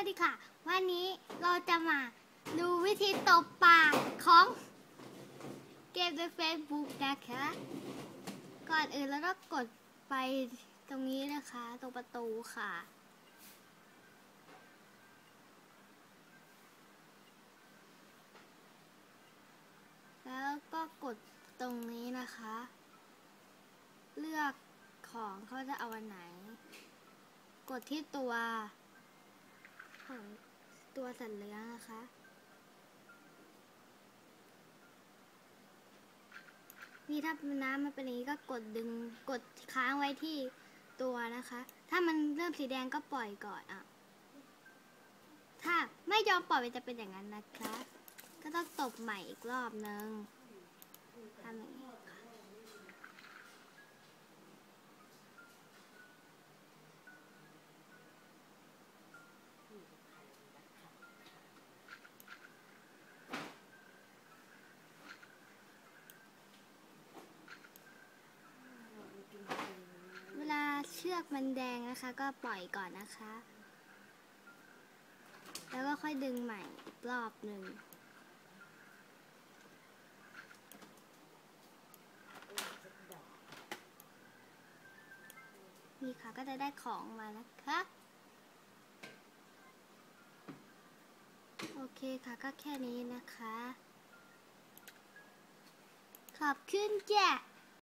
วัสดีค่ะ วันนี้เราจะมาดูวิธีตบปากของเกมใน Facebook นะคะ ก่อนอื่นเราต้องกดไปตรงนี้นะคะ ตรงประตูค่ะ แล้วก็กดตรงนี้นะคะ เลือกของเขาจะเอาอันไหน กดที่ตัว สัตว์เลี้ยงนะคะ นี่ถ้าน้ำมันเป็นอย่างนี้ก็กดดึงกดค้างไว้ที่ตัวนะคะ ถ้ามันเริ่มสีแดงก็ปล่อยก่อนอะ ถ้าไม่ยอมปล่อยมันจะเป็นอย่างนั้นนะคะ ก็ต้องตบใหม่อีกรอบนึงทำอย่างนี้ อกมันแดงนะคะ ก็ปล่อยก่อนนะคะ แล้วก็ค่อยดึงใหม่อีกรอบหนึ่งนี่ค่ะก็จะได้ของมานะคะ โอเคค่ะก็แค่นี้นะคะ ขอบคุณจ้ะ